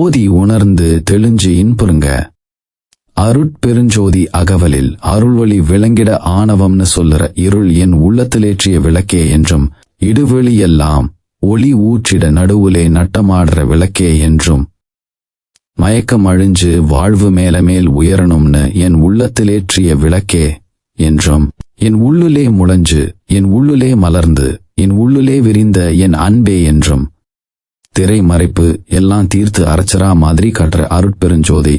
ஓதி உணர்ந்து தெளிஞ்சு இன்புறுங்க. அருட்பெருஞ்சோதி அகவலில் அருள்வழி விளங்கிட ஆணவம்னு சொல்லுற இருள் என் உள்ளத்திலேற்றிய விளக்கே என்றும் இடுவெளியெல்லாம் ஒளி ஊற்றிட நடுவுலே நட்டமாடுற விளக்கே என்றும். மயக்கம் அழிஞ்சு வாழ்வு மேல மேல் உயரணும்னு என் உள்ளத்திலேற்றிய விளக்கே என்றும் என் உள்ளுலே முளைஞ்சு என் உள்ளுலே மலர்ந்து என் உள்ளுலே விரிந்த என் அன்பே என்றும். திரை மறைப்பு எல்லாம் தீர்த்து அரைச்சரா மாதிரி காட்டுற அருட்பெருஞ்சோதி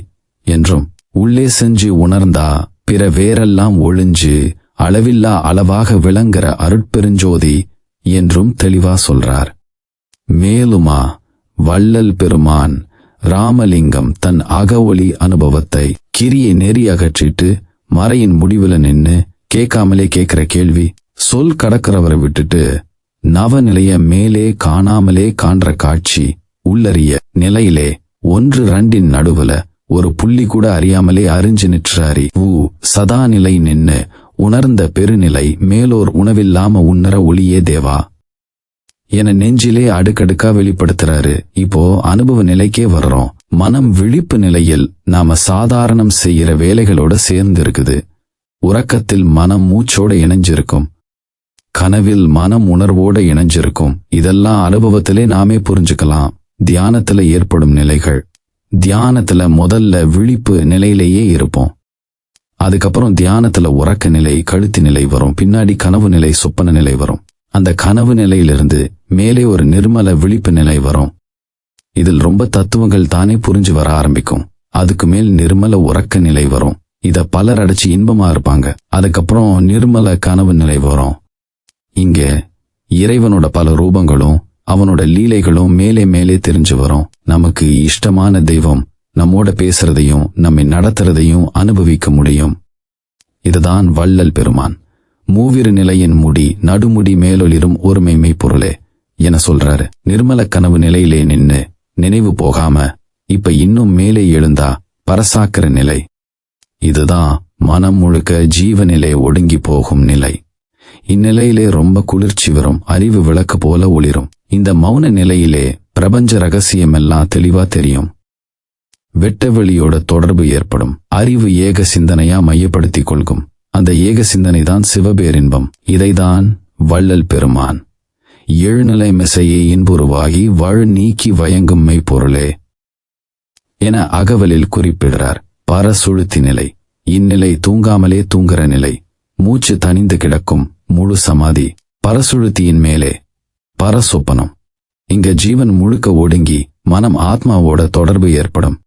என்றும் உள்ளே செஞ்சு உணர்ந்தா பிற வேரெல்லாம் ஒளிஞ்சு அளவில்லா அளவாக விளங்குற அருட்பெருஞ்சோதி என்றும் தெளிவா சொல்றார். மேலுமா வள்ளல் பெருமான் ராமலிங்கம் தன் அகவொளி அனுபவத்தை கிரியை நெறி அகற்றிட்டு மறையின் முடிவுல நின்னு கேட்காமலே கேட்கிற கேள்வி சொல் கடக்கிறவரை விட்டுட்டு நவநிலைய மேலே காணாமலே காண்ற காட்சி உள்ளறிய நிலையிலே ஒன்று ரெண்டின் நடுவுல ஒரு புள்ளி கூட அறியாமலே அறிஞ்சு நிற்றாரி. ஊ சதா நிலை நின்னு உணர்ந்த பெருநிலை மேலோர் உணவில்லாம உன்னர ஒளியே தேவா. என நெஞ்சிலே அடுக்கடுக்கா வெளிப்படுத்துறாரு. இப்போ அனுபவ நிலைக்கே வர்றோம். மனம் விழிப்பு நிலையில் நாம சாதாரணம் செய்யற வேலைகளோட சேர்ந்து இருக்குது உறக்கத்தில் மனம் மூச்சோட இணைஞ்சிருக்கும். கனவில் மனம் உணர்வோட இணைஞ்சிருக்கும். இதெல்லாம் அனுபவத்திலே நாமே புரிஞ்சுக்கலாம். தியானத்துல ஏற்படும் நிலைகள். தியானத்துல முதல்ல விழிப்பு நிலையிலேயே இருப்போம். அதுக்கப்புறம் தியானத்துல உறக்க நிலை கழுத்து நிலை வரும். பின்னாடி கனவு நிலை சொப்பன நிலை வரும். அந்த கனவு நிலையிலிருந்து மேலே ஒரு நிர்மல விழிப்பு நிலை வரும். இதில் ரொம்ப தத்துவங்கள் தானே புரிஞ்சு வர ஆரம்பிக்கும். அதுக்கு மேல் நிர்மல உறக்க நிலை வரும். இத பலர் அடைச்சு இன்பமா இருப்பாங்க. அதுக்கப்புறம் நிர்மல கனவு நிலை வரும். இங்க இறைவனோட பல ரூபங்களும் அவனோட லீலைகளும் மேலே மேலே தெரிஞ்சு வரும். நமக்கு இஷ்டமான தெய்வம் நம்மோட பேசுறதையும் நம்மை நடத்துறதையும் அனுபவிக்க முடியும். இதுதான் வள்ளல் பெருமான். மூவிரு நிலையின் முடி நடுமுடி மேலொளிரும் ஒருமைமை பொருளே என சொல்றாரு. நிர்மல கனவு நிலையிலே நின்னு நினைவு போகாம இப்ப இன்னும் மேலே எழுந்தா பரசாக்கிற நிலை. இதுதான் மனம் முழுக்க ஜீவநிலை ஒடுங்கி போகும் நிலை. இந்நிலையிலே ரொம்ப குளிர்ச்சி வரும் அறிவு விளக்கு போல ஒளிரும். இந்த மௌன நிலையிலே பிரபஞ்ச ரகசியமெல்லாம் தெளிவா தெரியும். வெட்டவெளியோட தொடர்பு ஏற்படும். அறிவு ஏக சிந்தனையா மையப்படுத்தி கொள்கும். அந்த ஏக சிந்தனை தான் சிவபேரின்பம். இதைதான் வள்ளல் பெருமான். எழுநிலை மிசையை இன்புருவாகி வழு நீக்கி வயங்கும் மெய்ப்பொருளே என அகவலில் குறிப்பிடுறார். பரசுழுத்தி நிலை. இந்நிலை தூங்காமலே தூங்குற நிலை. மூச்சு தனிந்து கிடக்கும். முழு சமாதி பரசுழுத்தியின் மேலே. பரசொப்பனம். இங்க ஜீவன் முழுக்க ஒடுங்கி மனம் ஆத்மாவோட தொடர்பு ஏற்படும்.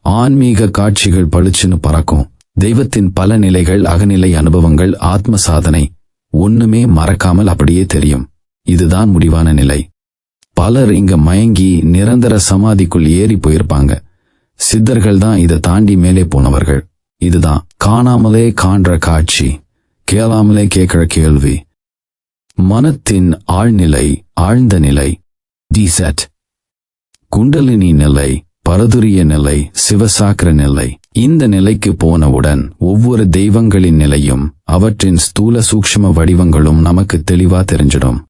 ஆன்மீக காட்சிகள் பளிச்சுன்னு பறக்கும். தெய்வத்தின் பல நிலைகள் அகநிலை அனுபவங்கள் ஆத்ம சாதனை ஒண்ணுமே மறக்காமல் அப்படியே தெரியும். இதுதான் முடிவான நிலை. பலர் இங்க மயங்கி நிரந்தர சமாதிக்குள் ஏறி போயிருப்பாங்க. சித்தர்கள் தான் இதை தாண்டி மேலே போனவர்கள். இதுதான். காணாமலே காண்ற காட்சி. கேளாமலே கேட்கிற கேள்வி. மனத்தின் ஆழ்நிலை ஆழ்ந்த நிலை டிசெட் குண்டலினி நிலை பரதுரிய நிலை சிவசாக்கிர நிலை. இந்த நிலைக்கு போனவுடன் ஒவ்வொரு தெய்வங்களின் நிலையும் அவற்றின் ஸ்தூல சூக்ஷ்ம வடிவங்களும் நமக்கு தெளிவா தெரிஞ்சிடும்.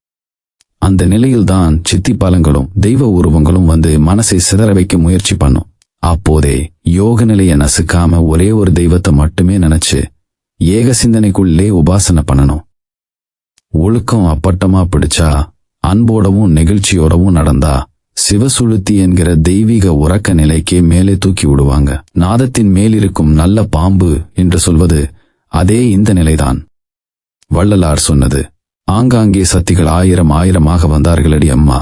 அந்த நிலையில்தான் சித்தி பலங்களும் தெய்வ உருவங்களும் வந்து மனசை சிதற வைக்க முயற்சி பண்ணும். அப்போதே யோக நிலையை நசுக்காம ஒரே ஒரு தெய்வத்தை மட்டுமே நினைச்சு ஏக சிந்தனைக்குள்ளே உபாசனை பண்ணணும். ஒழுக்கம் அப்பட்டமா பிடிச்சா அன்போடவும் நெகிழ்ச்சியோடவும் நடந்தா சிவசுளுத்தி என்கிற தெய்வீக உறக்க நிலைக்கே மேலே தூக்கி விடுவாங்க. நாதத்தின் மேலிருக்கும் நல்ல பாம்பு என்று சொல்வது அதே இந்த நிலைதான். வள்ளலார் சொன்னது ஆங்காங்கே சத்திகள் ஆயிரம் ஆயிரமாக வந்தார்களடி அம்மா.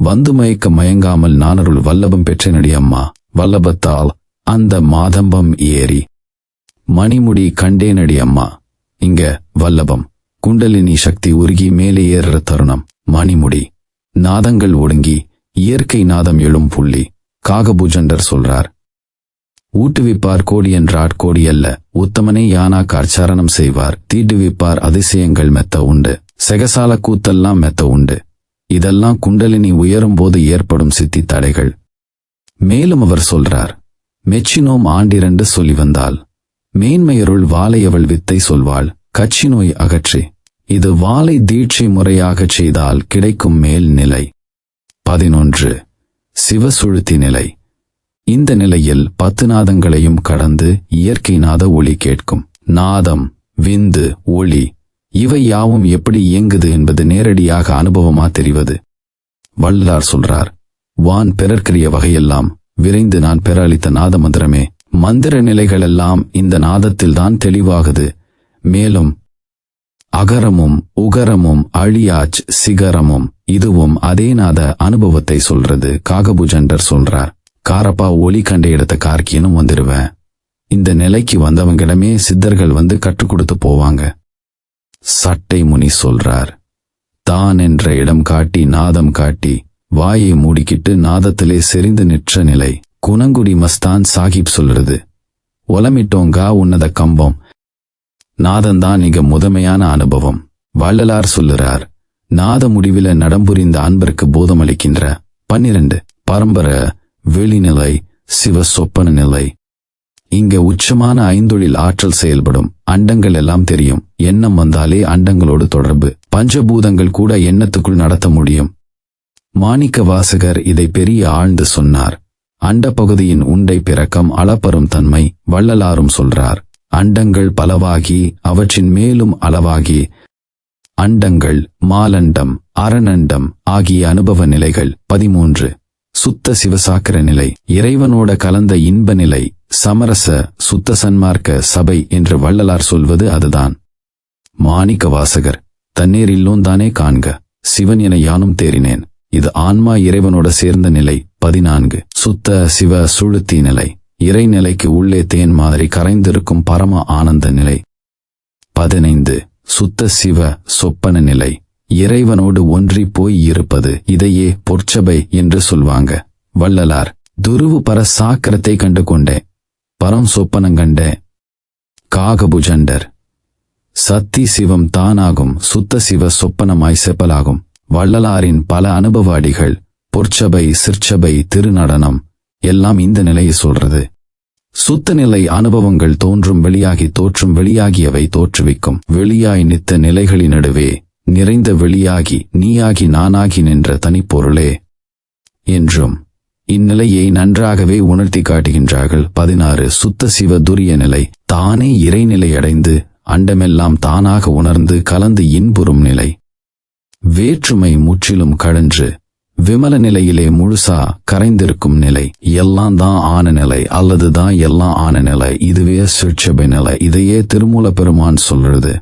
வந்து மயக்க மயங்காமல் நானருள் வல்லபம் பெற்றனடி அம்மா. வல்லபத்தால் அந்த மாதம்பம் ஏறி. மணிமுடி கண்டேனடி அம்மா. இங்க வல்லபம். குண்டலினி சக்தி உருகி மேலே ஏறுற தருணம். மணிமுடி. நாதங்கள் ஒடுங்கி இயற்கை நாதம் எழும் புள்ளி. காகபூஜண்டர் சொல்றார். ஊட்டுவிப்பார் கோடி என்றாட் கோடி அல்ல. உத்தமனே யானாக்கு அர்ச்சாரணம் செய்வார். தீட்டுவிப்பார் அதிசயங்கள் மெத்த உண்டு. செகசால கூத்தெல்லாம் மெத்த உண்டு. இதெல்லாம் குண்டலினி உயரும் போது ஏற்படும் சித்தி தடைகள். மேலும் அவர் சொல்றார். மெச்சினோம் ஆண்டிரண்டு சொல்லி வந்தால். மேன்மையருள் வாலையவள் வித்தை சொல்வாள் கட்சி நோய் அகற்றி. இது வாலை தீட்சை முறையாகச் செய்தால் கிடைக்கும் மேல் நிலை. பதினொன்று. சிவசுழுத்தி நிலை. இந்த நிலையில் பத்து நாதங்களையும் கடந்து இயற்கை நாத ஒளி கேட்கும். நாதம் விந்து ஒளி இவை யாவும் எப்படி இயங்குது என்பது நேரடியாக அனுபவமா தெரிவது? வள்ளலார் சொல்றார் வான் பெறற்கரிய வகையெல்லாம் விரைந்து நான் பெற அளித்த நாத மந்திரமே மந்திர நிலைகளெல்லாம் இந்த நாதத்தில்தான் தெளிவாகுது. மேலும் அகரமும் உகரமும் அழியாச் சிகரமும் இதுவும் அதே நாத அனுபவத்தை சொல்றது காகபுஜண்டர் சொல்றார். காரப்பா ஒளி கண்ட இடத்த கார்க்கியனும் வந்துடுவேன் இந்த நிலைக்கு வந்தவங்கிடமே சித்தர்கள் வந்து கற்றுக் கொடுத்து போவாங்க. சட்டை முனி சொல்றார். தான் என்ற இடம் காட்டி நாதம் காட்டி வாயை மூடிக்கிட்டு நாதத்திலே செறிந்து நிற்ற நிலை. குணங்குடி மஸ்தான் சாஹிப் சொல்றது ஒலமிட்டோங்கா உன்னத கம்பம். நாதந்தான் மிக முதமையான அனுபவம். வள்ளலார் சொல்லுறார். நாத முடிவில நடம்புரிந்த அன்பருக்கு போதமளிக்கின்ற பன்னிரண்டு பரம்பர வெளிநிலை சிவ சொப்பன நிலை. இங்க உச்சமான ஐந்தொழில் ஆற்றல் செயல்படும். அண்டங்கள் எல்லாம் தெரியும். எண்ணம் வந்தாலே அண்டங்களோடு தொடர்பு. பஞ்சபூதங்கள் கூட எண்ணத்துக்குள் நடத்த முடியும். மாணிக்க வாசகர் இதை பெரிய ஆழ்ந்து சொன்னார். அண்ட பகுதியின் உண்டை பிறக்கம் அளப்பரும் தன்மை வள்ளலாரும் சொல்றார். அண்டங்கள் பலவாகி அவற்றின் மேலும் அளவாகி அண்டங்கள் மாலண்டம் அரணண்டம் ஆகிய அனுபவ நிலைகள். பதிமூன்று. சுத்த சிவசாக்கர நிலை. இறைவனோட கலந்த இன்ப நிலை. சமரச சுத்த சன்மார்க்க சபை என்று வள்ளலார் சொல்வது அதுதான். மாணிக்க வாசகர் தண்ணீர் இல்லோந்தானே காண்க. சிவன் என யானும் தேறினேன். இது ஆன்மா இறைவனோட சேர்ந்த நிலை. பதினான்கு. சுத்த சிவ சுழுத்தி நிலை. இறைநிலைக்கு உள்ளே தேன் மாதிரி கரைந்திருக்கும் பரம ஆனந்த நிலை. பதினைந்து. சுத்த சிவ சொப்பன நிலை. இறைவனோடு ஒன்றி போய் இருப்பது இதையே பொற்சபை என்று சொல்வாங்க. வள்ளலார் துருவு பர சாக்கரத்தை கண்டு கொண்டே பரம் சொப்பனங்கண்டே காகபுஜண்டர் சத்தி சிவம் தானாகும் சுத்த சிவ சொப்பனமாய் செப்பலாகும். வள்ளலாரின் பல அனுபவ அடிகள் பொற்சபை சிற்சபை திருநடனம் எல்லாம் இந்த நிலையை சொல்றது. சுத்த நிலை அனுபவங்கள் தோன்றும் வெளியாகி தோற்றும் வெளியாகியவை தோற்றுவிக்கும். வெளியாய் நித்த நிலைகளின் நடுவே நிறைந்த வெளியாகி நீயாகி நானாகி நின்ற தனிப்பொருளே என்றும் இந்நிலையை நன்றாகவே உணர்த்தி காட்டுகின்றார்கள். பதினாறு சுத்த சிவ துரிய நிலை தானே இறைநிலை அடைந்து அண்டமெல்லாம் தானாக உணர்ந்து கலந்து இன்புறும் நிலை. வேற்றுமை முற்றிலும் கழன்று விமல நிலையிலே முழுசா கரைந்திருக்கும் நிலை எல்லாம் தான் ஆன நிலை அல்லது தான் எல்லாம் ஆன நிலை இதுவே சிற்சபை நிலை இதையே திருமூல பெருமான் சொல்றது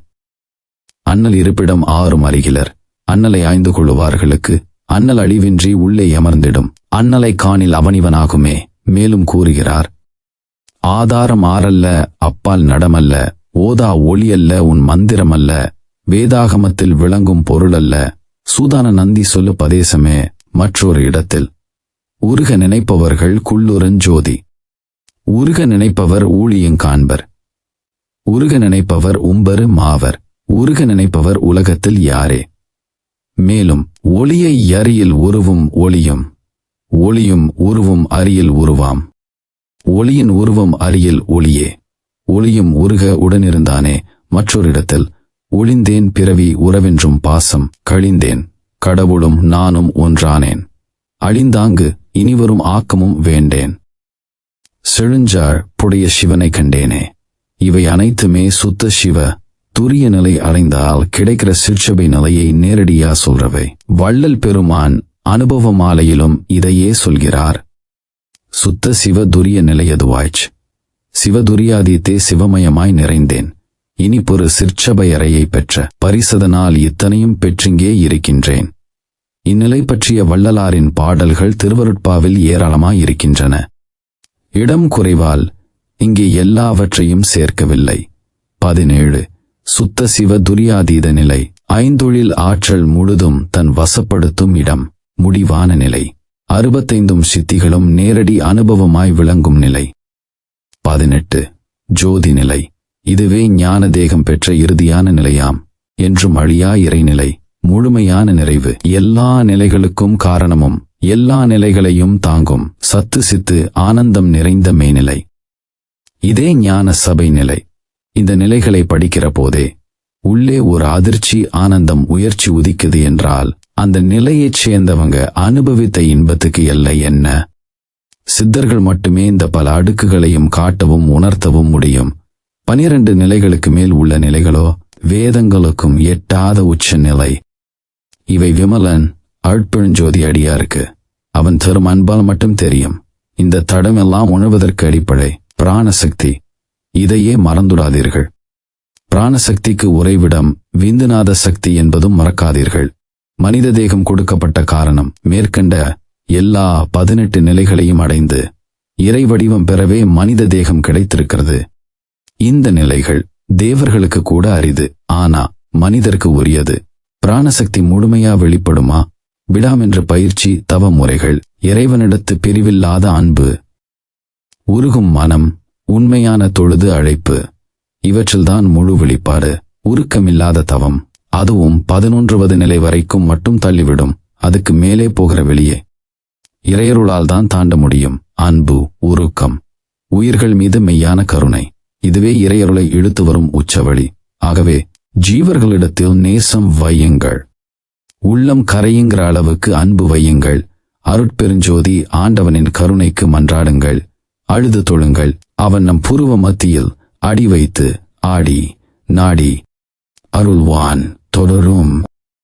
அண்ணல் இருப்பிடம் ஆறும் அருகிலர் அண்ணலை ஆய்ந்து கொள்ளுவார்களுக்கு அண்ணல் அழிவின்றி உள்ளே அமர்ந்திடும் அண்ணலை காணில் அவனிவனாகுமே மேலும் கூறுகிறார் ஆதாரம் ஆறல்ல அப்பால் நடமல்ல ஓதா ஒளியல்ல உன் மந்திரமல்ல வேதாகமத்தில் விளங்கும் பொருளல்ல சூதான நந்தி சொல்லு பதேசமே மற்றொரு இடத்தில் உருக நினைப்பவர்கள் குள்ளுரஞ்சோதி உருக நினைப்பவர் ஊழியங் காண்பர். உருக நினைப்பவர் உம்பரு மாவர். உருக நினைப்பவர் உலகத்தில் யாரே? மேலும் ஒளியை அறியில் உருவும் ஒளியும் ஒளியும் உருவும் அரியில் உருவாம். ஒளியின் உருவம் அரியில் ஒளியே. ஒளியும் உருக உடனிருந்தானே. மற்றொரு இடத்தில் ஒளிந்தேன் பிறவி உறவென்றும் பாசம் கழிந்தேன். கடவுளும் நானும் ஒன்றானேன். அழிந்தாங்கு இனிவரும் ஆக்கமும் வேண்டேன். செழுஞ்சாழ் புடைய சிவனை கண்டேனே. இவை அனைத்துமே சுத்த சிவ துரிய நிலை அடைந்தால் கிடைக்கிற சிற்சபை நிலையை நேரடியா சொல்றவை. வள்ளல் பெருமான் அனுபவ மாலையிலும் இதையே சொல்கிறார். சுத்த சிவ துரிய நிலையதுவாய்ச் சிவதுரியாதித்தே சிவமயமாய் நிறைந்தேன். இனி பொறு சிற்சபை அறையை பெற்ற பரிசதனால் இத்தனையும் பெற்றிங்கே இருக்கின்றேன். இந்நிலை பற்றிய வள்ளலாரின் பாடல்கள் திருவருட்பாவில் ஏராளமாய் இருக்கின்றன இடம் குறைவால் இங்கே எல்லாவற்றையும் சேர்க்கவில்லை. பதினேழு. சுத்த சிவ துரியாதீத நிலை. ஐந்தொழில் ஆற்றல் முழுதும் தன் வசப்படுத்தும் இடம். முடிவான நிலை. அறுபத்தைந்தும் சித்திகளும் நேரடி அனுபவமாய் விளங்கும் நிலை. பதினெட்டு. ஜோதி நிலை. இதுவே ஞான தேகம் பெற்ற இறுதியான நிலையாம். என்றும் அழியா இறைநிலை முழுமையான நிறைவு. எல்லா நிலைகளுக்கும் காரணமும் எல்லா நிலைகளையும் தாங்கும் சத்து சித்து ஆனந்தம் நிறைந்த மேநிலை இதே ஞான சபை நிலை. இந்த நிலைகளை படிக்கிற போதே உள்ளே ஒரு அதிர்ச்சி ஆனந்தம் உயர்ச்சி உதிக்குது என்றால் அந்த நிலையைச் சேர்ந்தவங்க அனுபவித்த இன்பத்துக்கு எல்லை என்ன? சித்தர்கள் மட்டுமே இந்த பல அடுக்குகளையும் காட்டவும் உணர்த்தவும் முடியும். பனிரெண்டு நிலைகளுக்கு மேல் உள்ள நிலைகளோ வேதங்களுக்கும் எட்டாத உச்ச நிலை. இவை விமலன் அழ்பெருஞ்சோதி அடியாருக்கு. அவன் தரும் அன்பால் மட்டும் தெரியும். இந்த தடமெல்லாம் உணர்வதற்கு அடிப்படை. பிராணசக்தி. இதையே மறந்துடாதீர்கள். பிராணசக்திக்கு உறைவிடம் விந்துநாத சக்தி என்பதும் மறக்காதீர்கள். மனித தேகம் கொடுக்கப்பட்ட காரணம் மேற்கண்ட எல்லா பதினெட்டு நிலைகளையும் அடைந்து இறை வடிவம் பெறவே மனித தேகம் கிடைத்திருக்கிறது. இந்த நிலைகள் தேவர்களுக்கு கூட அரிது. ஆனா மனிதருக்கு உரியது. பிராணசக்தி முழுமையா வெளிப்படுமா? விடாமென்ற பயிற்சி தவ முறைகள் இறைவனிடத்து பிரிவில்லாத அன்பு. உருகும் மனம் உண்மையான தொழுது அழைப்பு. இவற்றில்தான் முழு வெளிப்பாடு உருக்கமில்லாத தவம். அதுவும் பதினொன்றுவது நிலை வரைக்கும் மட்டும் தள்ளிவிடும். அதுக்கு மேலே போகிற வெளியே. இறையருளால் தான் தாண்ட முடியும். அன்பு உருக்கம். உயிர்கள் மீது மெய்யான கருணை. இதுவே இறையருளை இழுத்து வரும் உச்சவழி. ஆகவே ஜீவர்களிடத்தில் நேசம் வையுங்கள். உள்ளம் கரையுங்கிற அளவுக்கு அன்பு வையுங்கள். அருட்பெருஞ்சோதி ஆண்டவனின் கருணைக்கு மன்றாடுங்கள். அழுது தொழுங்கள். அவன் நம் புருவ மத்தியில் அடி வைத்து ஆடி நாடி அருள்வான் தொடரும்.